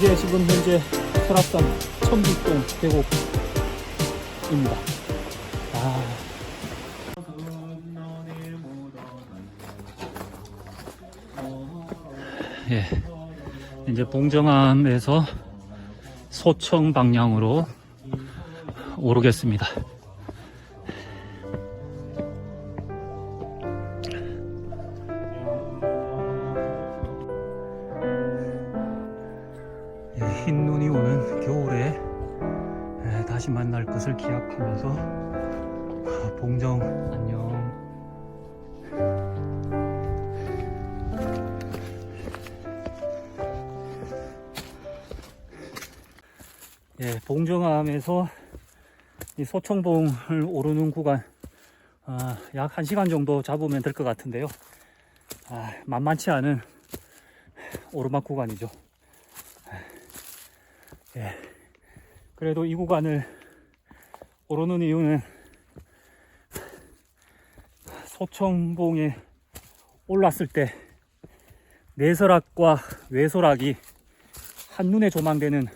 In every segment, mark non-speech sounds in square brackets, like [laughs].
이게 지금 현재 설악산 천북동 계곡입니다. 아, 예, 이제 봉정암에서 소청 방향으로 오르겠습니다. 흰 눈이 오는 겨울에 예, 다시 만날 것을 기약하면서 아, 봉정 안녕. 예, 봉정암에서 이 소청봉을 오르는 구간 아, 약 1시간 정도 잡으면 될 것 같은데요. 아, 만만치 않은 오르막 구간이죠. 예. 그래도 이 구간을 오르는 이유는 소청봉에 올랐을 때 내설악과 외설악이 한눈에 조망되는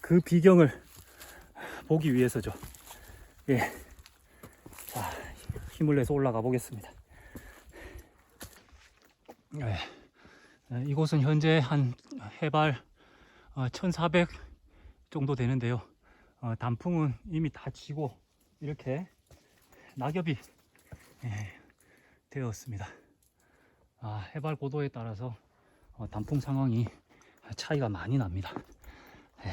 그 비경을 보기 위해서죠. 예. 자, 힘을 내서 올라가 보겠습니다. 예. 예, 이곳은 현재 한 해발 1400 정도 되는데요. 어, 단풍은 이미 다 지고 이렇게 낙엽이 예, 되었습니다. 아, 해발 고도에 따라서 어, 단풍 상황이 차이가 많이 납니다. 예.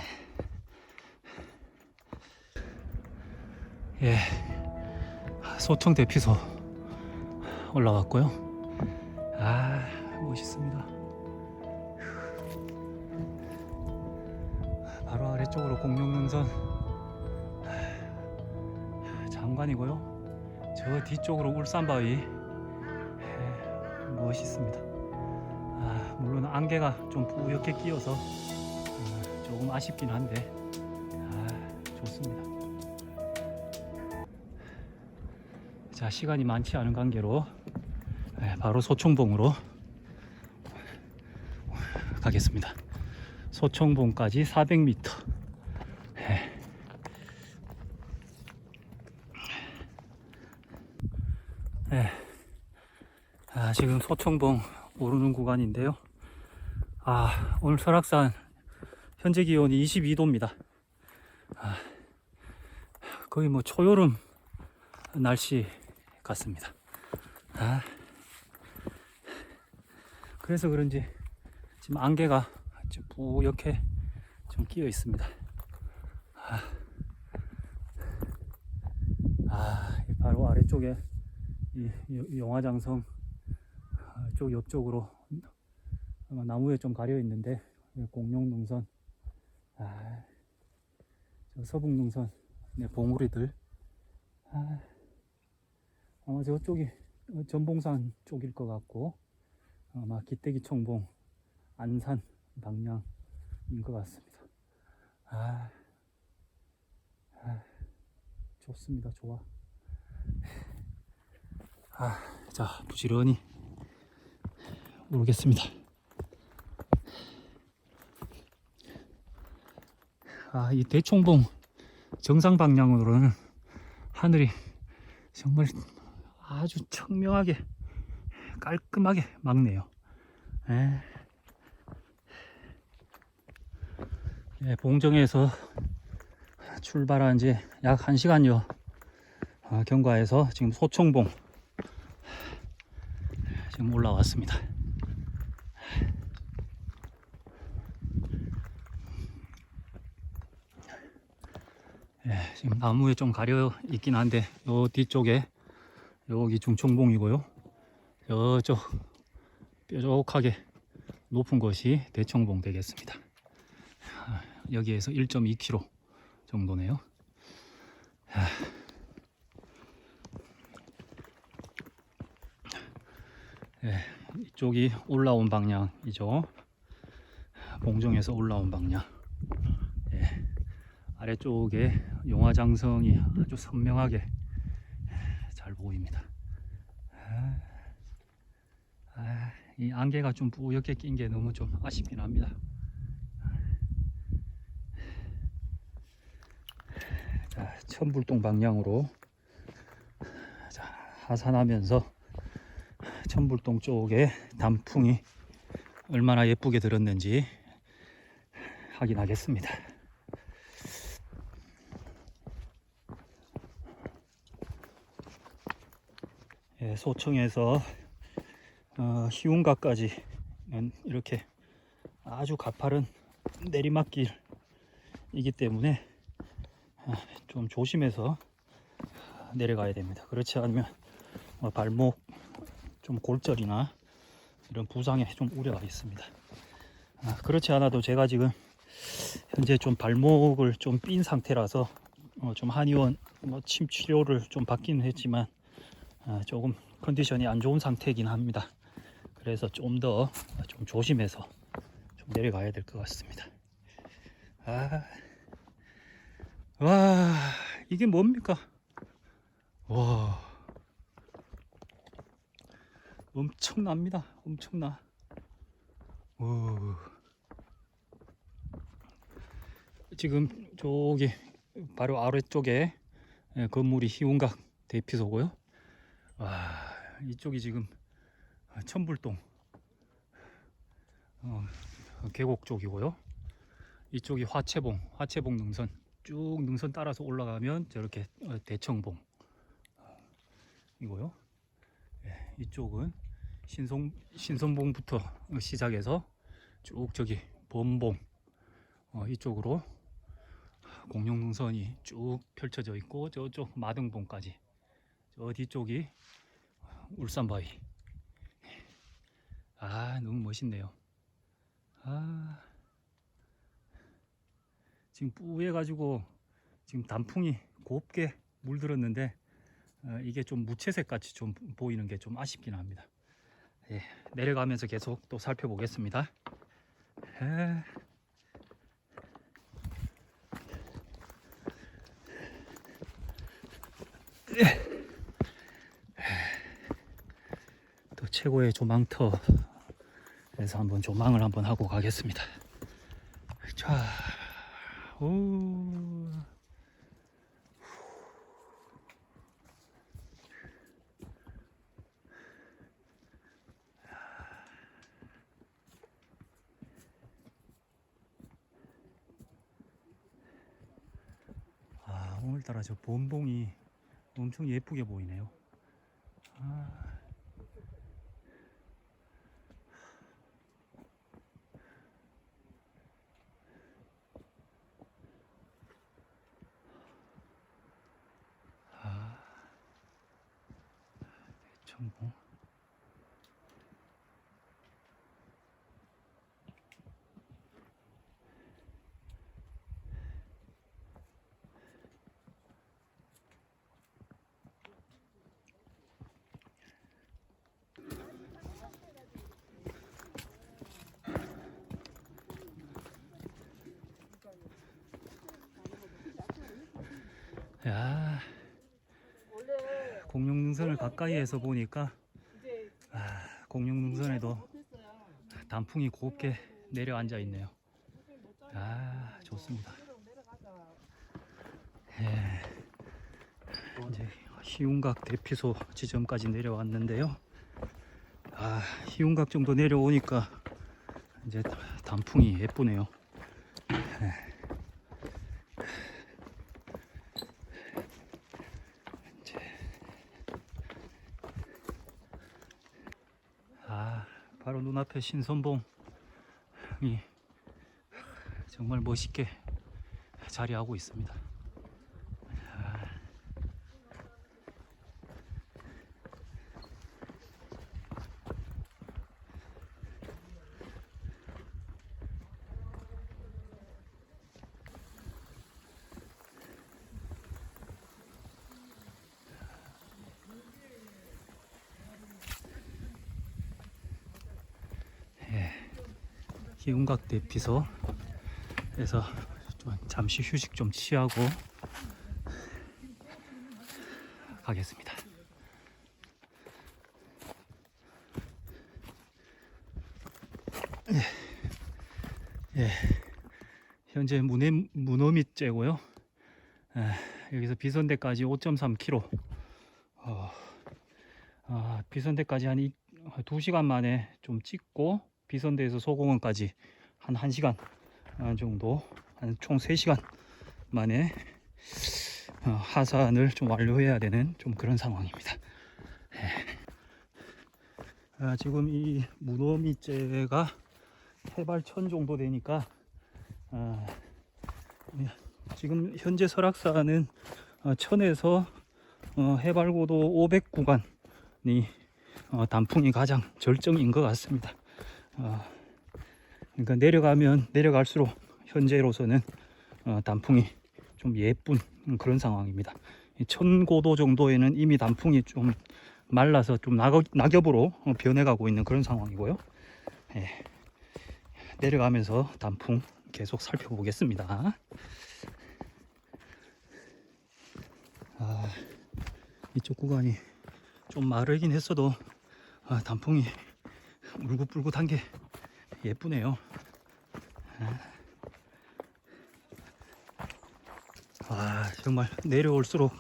예. 소청 대피소 올라왔고요. 아, 멋있습니다. 아래쪽으로 공룡능선 장관이고요. 저 뒤쪽으로 울산바위 예, 멋있습니다. 아, 물론 안개가 좀 뿌옇게 끼어서 어, 조금 아쉽긴 한데 아, 좋습니다. 자 시간이 많지 않은 관계로 예, 바로 소청봉으로 가겠습니다. 소청봉까지 400m. 아, 지금 소청봉 오르는 구간인데요. 아, 오늘 설악산 현재 기온이 22도입니다. 아, 거의 뭐 초여름 날씨 같습니다. 아, 그래서 그런지 지금 안개가 좀 뿌옇게 좀 끼어 있습니다. 아, 아, 이 바로 아래쪽에 이 여- 영화장성 아, 쪽 옆쪽으로 아마 나무에 좀 가려 있는데 여기 공룡 능선, 아, 저 서북 능선, 네, 봉우리들, 아, 아마 저쪽이 어, 전봉산 쪽일 것 같고 아마 기대기 청봉, 안산 방향인 것 같습니다. 아, 아, 좋습니다. 좋아. 아, 자, 부지런히 오르겠습니다. 아, 이 대청봉 정상 방향으로는 하늘이 정말 아주 청명하게 깔끔하게 막네요. 에. 예, 봉정에서 출발한 지 약 1시간여 어, 경과해서 지금 소청봉 지금 올라왔습니다. 예, 지금 나무에 좀 가려 있긴 한데 요 뒤쪽에 여기 중청봉이고요. 저쪽 뾰족하게 높은 것이 대청봉 되겠습니다. 아, 여기에서 1.2km 정도네요. 아. 예, 이쪽이 올라온 방향이죠. 봉정에서 올라온 방향. 아래쪽에 용화장성이 아주 선명하게 잘 보입니다. 아, 아, 이 안개가 좀 뿌옇게 낀 게 너무 좀 아쉽긴 합니다. 자, 천불동 방향으로 자, 하산하면서 천불동 쪽에 단풍이 얼마나 예쁘게 들었는지 확인하겠습니다. 소청에서 어, 희운가까지는 이렇게 아주 가파른 내리막길이기 때문에 아, 좀 조심해서 내려가야 됩니다. 그렇지 않으면 어, 발목 좀 골절이나 이런 부상에 좀 우려가 있습니다. 아, 그렇지 않아도 제가 지금 현재 좀 발목을 좀 삔 상태라서 어, 좀 한의원 뭐 침 치료를 좀 받기는 했지만 아, 조금 컨디션이 안 좋은 상태이긴 합니다. 그래서 좀더좀 조심해서 좀 내려가야 될 것 같습니다. 아, 와, 이게 뭡니까? 와, 엄청납니다. 엄청나. 오. 지금 저기 바로 아래쪽에 예, 건물이 희운각 대피소고요. 와, 이쪽이 지금 천불동 어, 계곡 쪽이고요. 이쪽이 화채봉, 화채봉 능선 쭉 능선 따라서 올라가면 저렇게 어, 대청봉 이고요. 예, 이쪽은 신성 신선봉부터 시작해서 쭉 저기 범봉 어, 이쪽으로 공룡 능선이 쭉 펼쳐져 있고 저쪽 마등봉까지 저 뒤쪽이? 울산바위. 아 너무 멋있네요. 아. 지금 뿌해 가지고 지금 단풍이 곱게 물들었는데 어, 이게 좀 무채색 같이 좀 보이는 게 좀 아쉽긴 합니다. 예, 내려가면서 계속 또 살펴보겠습니다. 에. 또 최고의 조망터에서 한번 조망을 한번 하고 가겠습니다. 자, 오. 아, 오늘따라 저 본봉이 엄청 예쁘게 보이네요. 아. 아, 대청봉. 야, 공룡능선을 가까이에서 보니까 아, 공룡능선에도 단풍이 곱게 내려앉아 있네요. 아, 좋습니다. 예, 이제 희운각 대피소 지점까지 내려왔는데요. 아, 희운각 정도 내려오니까 이제 단풍이 예쁘네요. 바로 눈앞에 신선봉이 정말 멋있게 자리하고 있습니다. 기운각 대피소에서 좀 잠시 휴식 좀 취하고 가겠습니다. 예, 예. 현재 문해 문어 밑째고요. 예, 여기서 비선대까지 5.3km. 어, 아, 비선대까지 한 이, 2시간 만에 좀 찍고 비선대에서 소공원까지 한 1시간 정도 한 총 3시간 만에 어, 하산을 좀 완료해야 되는 좀 그런 상황입니다. 예. 아, 지금 이 무노미째가 해발 1000 정도 되니까 아, 예, 지금 현재 설악산은 어, 1000에서 어, 해발 고도 500 구간이 어, 단풍이 가장 절정인 것 같습니다. 어, 그러니까 내려가면 내려갈수록 현재로서는 어, 단풍이 좀 예쁜 그런 상황입니다. 이 천고도 정도에는 이미 단풍이 좀 말라서 좀 낙엽, 낙엽으로 어, 변해가고 있는 그런 상황이고요. 예. 내려가면서 단풍 계속 살펴보겠습니다. 아, 이쪽 구간이 좀 마르긴 했어도 아, 단풍이 울긋불긋한 게 예쁘네요. 아, 정말 내려올수록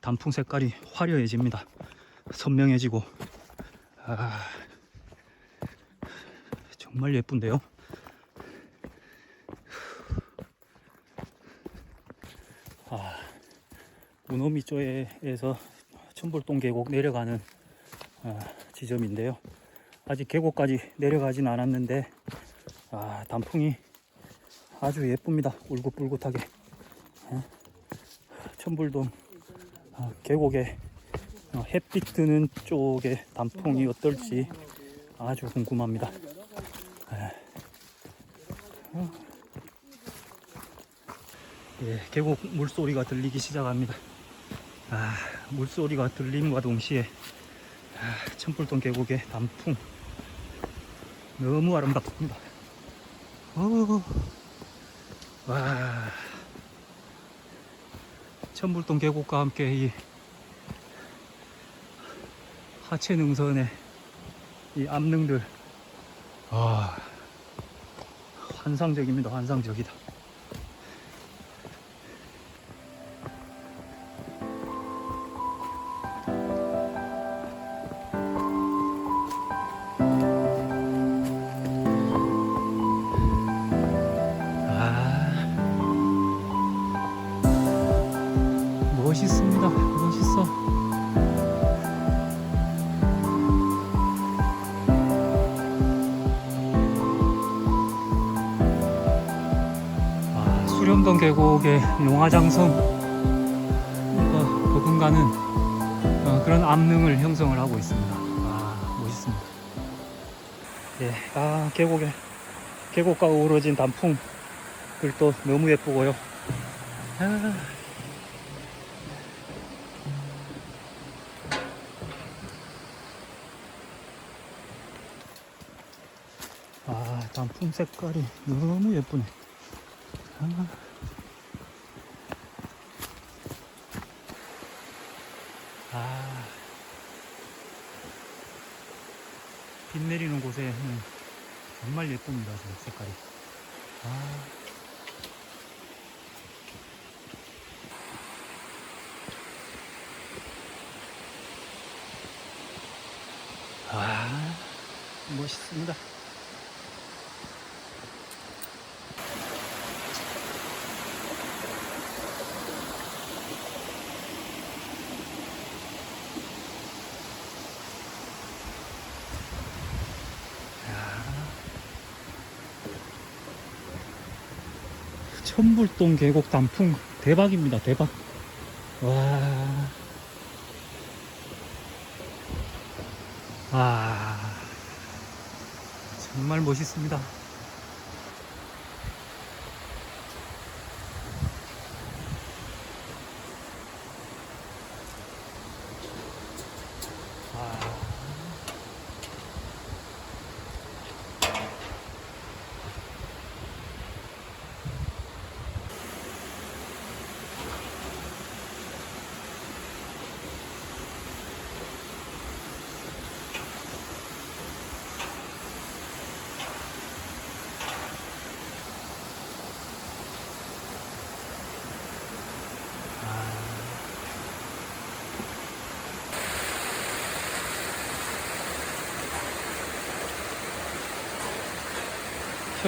단풍 색깔이 화려해집니다. 선명해지고 아, 정말 예쁜데요. 아, 우노미 쪽에서 천불동 계곡 내려가는 아, 지점인데요. 아직 계곡까지 내려가진 않았는데 아, 단풍이 아주 예쁩니다. 울긋불긋하게 어? 천불동 아, 계곡에 어, 햇빛 드는 쪽의 단풍이 어떨지 아주 궁금합니다. 에. 어. 예, 계곡 물소리가 들리기 시작합니다. 아, 물소리가 들림과 동시에 아, 천불동 계곡의 단풍 너무 아름답습니다. 오, 와, 천불동 계곡과 함께 이 하체 능선의 이 암릉들, 아, 환상적입니다. 환상적이다. 멋있습니다. 멋있어. 아, 수렴동 계곡의 용화장성 어, 버금가는 어, 그런 암릉을 형성을 하고 있습니다. 아, 멋있습니다. 예, 아, 계곡에 계곡과 어우러진 단풍들도 너무 예쁘고요. 아, 아, 단풍 색깔이 너무 예쁘네. 아. 아. 빛 내리는 곳에 음, 정말 예쁩니다, 저 색깔이. 아. 아, 멋있습니다. 천불동 계곡 단풍 대박입니다 대박 와 아, 정말 멋있습니다.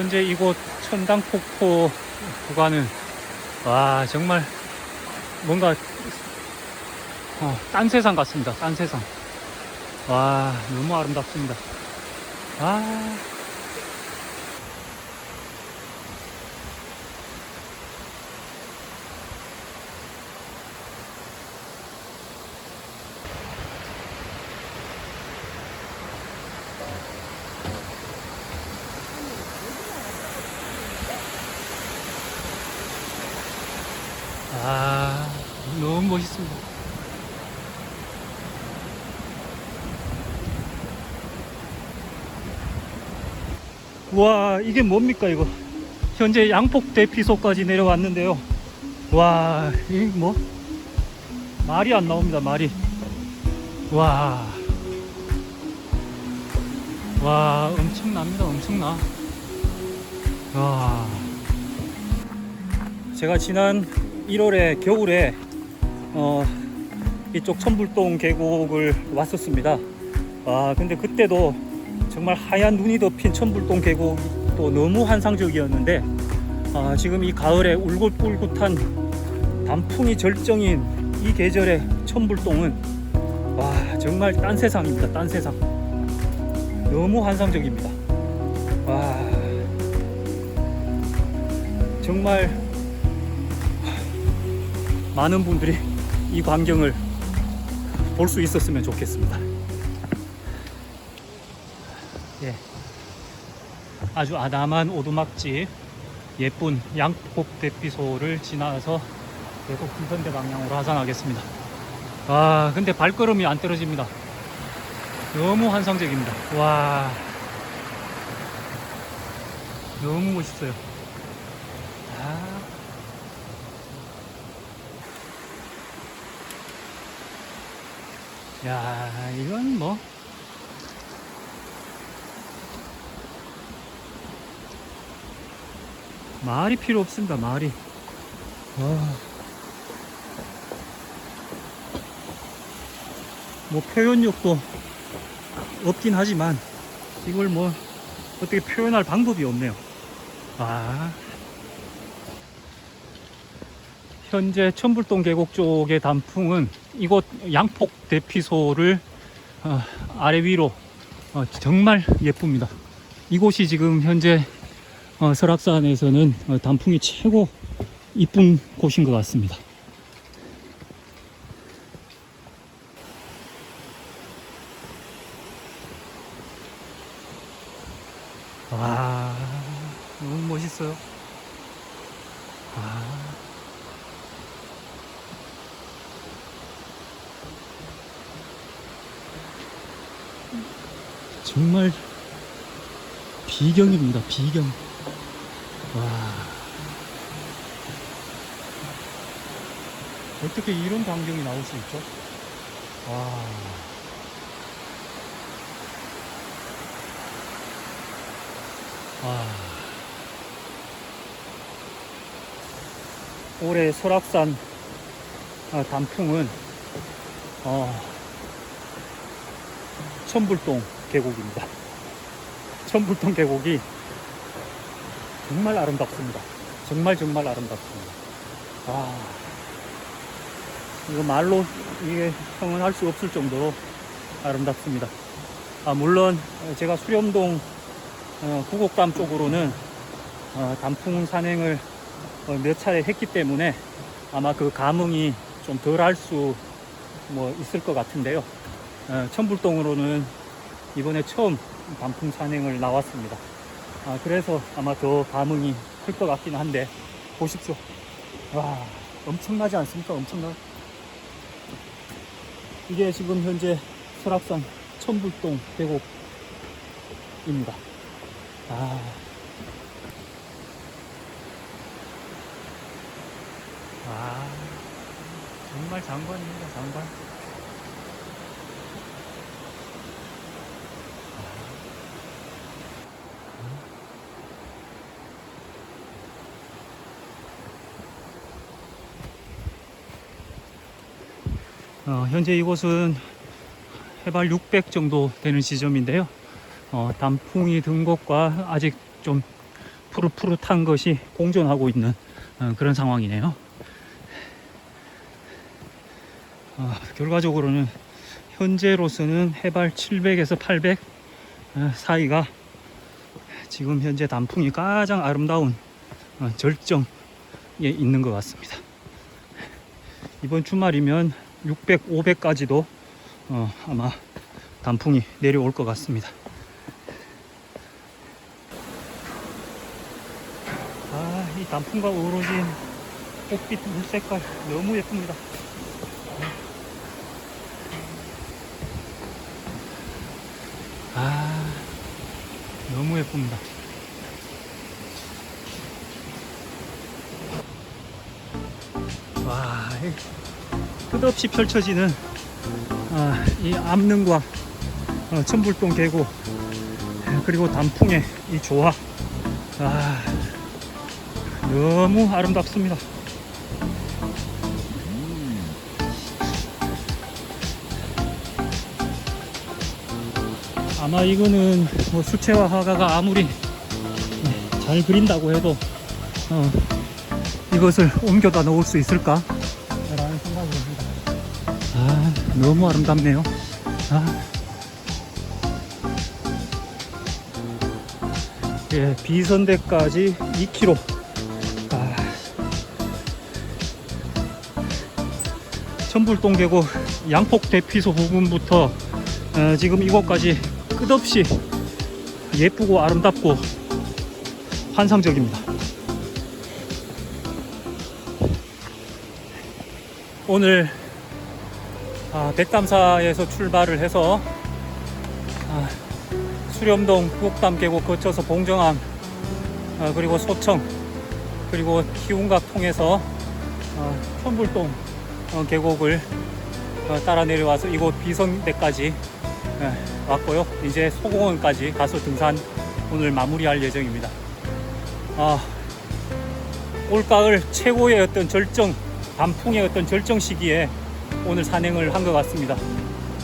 현재 이곳 천당폭포 구간은 와 정말 뭔가 어, 딴 세상 같습니다. 딴 세상. 와 너무 아름답습니다. 아 멋있습니다. 와, 이게 뭡니까, 이거? 현재 양폭 대피소까지 내려왔는데요. 와, 이 뭐? 말이 안 나옵니다, 말이. 와. 와, 엄청납니다, 엄청나. 와. 제가 지난 1월에 겨울에 어, 이쪽 천불동 계곡을 왔었습니다. 아 근데 그때도 정말 하얀 눈이 덮인 천불동 계곡이 또 너무 환상적이었는데 아, 지금 이 가을에 울긋불긋한 단풍이 절정인 이 계절의 천불동은 와 정말 딴 세상입니다. 딴 세상. 너무 환상적입니다. 와 정말 많은 분들이 이 광경을 볼 수 있었으면 좋겠습니다. 예. 아주 아담한 오두막집 예쁜 양폭 대피소를 지나서 계속 김선대 방향으로 하산하겠습니다. 와, 근데 발걸음이 안 떨어집니다. 너무 환상적입니다. 와, 너무 멋있어요. 야, 이건 뭐. 말이 필요 없습니다, 말이. 와. 뭐 표현력도 없긴 하지만 이걸 뭐 어떻게 표현할 방법이 없네요. 아. 현재 천불동 계곡 쪽의 단풍은 이곳 양폭 대피소를 어, 아래 위로 어, 정말 예쁩니다. 이곳이 지금 현재 어, 설악산에서는 어, 단풍이 최고 이쁜 곳인 것 같습니다. 와, 너무 멋있어요. 아. 정말 비경입니다. 비경. 와. 어떻게 이런 광경이 나올 수 있죠? 와. 와. 올해 아, 단풍은 어, 천불동 계곡입니다. [laughs] 천불동 계곡이 정말 아름답습니다. 정말 정말 아름답습니다. 아, 이거 말로 이게 표현할 수 없을 정도로 아름답습니다. 아, 물론 제가 수렴동 어, 구곡담 쪽으로는 어, 단풍 산행을 어, 몇 차례 했기 때문에 아마 그 감흥이 좀 덜 할 수 뭐 있을 것 같은데요. 어, 천불동으로는 이번에 처음 단풍 산행을 나왔습니다. 아, 그래서 아마 더 감흥이 클 것 같긴 한데 보십시오. 와 엄청나지 않습니까? 엄청나. 이게 지금 현재 설악산 천불동 계곡입니다. 아. 아, 정말 장관입니다, 장관. 어, 현재 이곳은 해발 600 정도 되는 지점인데요. 어, 단풍이 든 곳과 아직 좀 푸릇푸릇한 것이 공존하고 있는 어, 그런 상황이네요. 아, 결과적으로는 현재로서는 해발 700에서 800 어, 사이가 지금 현재 단풍이 가장 아름다운 어, 절정에 있는 것 같습니다. 이번 주말이면 600, 500까지도 어, 아마 단풍이 내려올 것 같습니다. 아, 이 단풍과 어우러진 꽃빛 물 색깔 너무 예쁩니다. 아, 너무 예쁩니다. 와, 이 끝없이 펼쳐지는 아, 이 암릉과 어, 천불동 계곡 그리고 단풍의 이 조화 아, 너무 아름답습니다. 아마 이거는 뭐 수채화 화가가 아무리 네, 잘 그린다고 해도 어, 이것을 옮겨다 놓을 수 있을까? 너무 아름답네요. 아. 예, 비선대까지 2km. 아. 천불동 계곡 양폭 대피소 부분부터 어, 지금 이곳까지 끝없이 예쁘고 아름답고 환상적입니다. 오늘 아, 백담사에서 출발을 해서 아, 수렴동 구옥담 계곡 거쳐서 봉정암 아, 그리고 소청 그리고 희운각 통해서 어, 천불동 어, 계곡을 어, 따라 내려와서 이곳 비성대까지 예, 왔고요. 이제 소공원까지 가서 등산 오늘 마무리할 예정입니다. 아, 올가을 최고의 어떤 절정, 단풍의 어떤 절정 시기에 오늘 산행을 한 것 같습니다.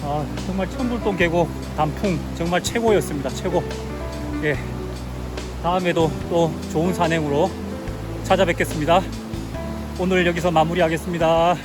아, 정말 천불동 계곡 단풍 정말 최고였습니다. 최고. 예. 다음에도 또 좋은 산행으로 찾아뵙겠습니다. 오늘 여기서 마무리하겠습니다.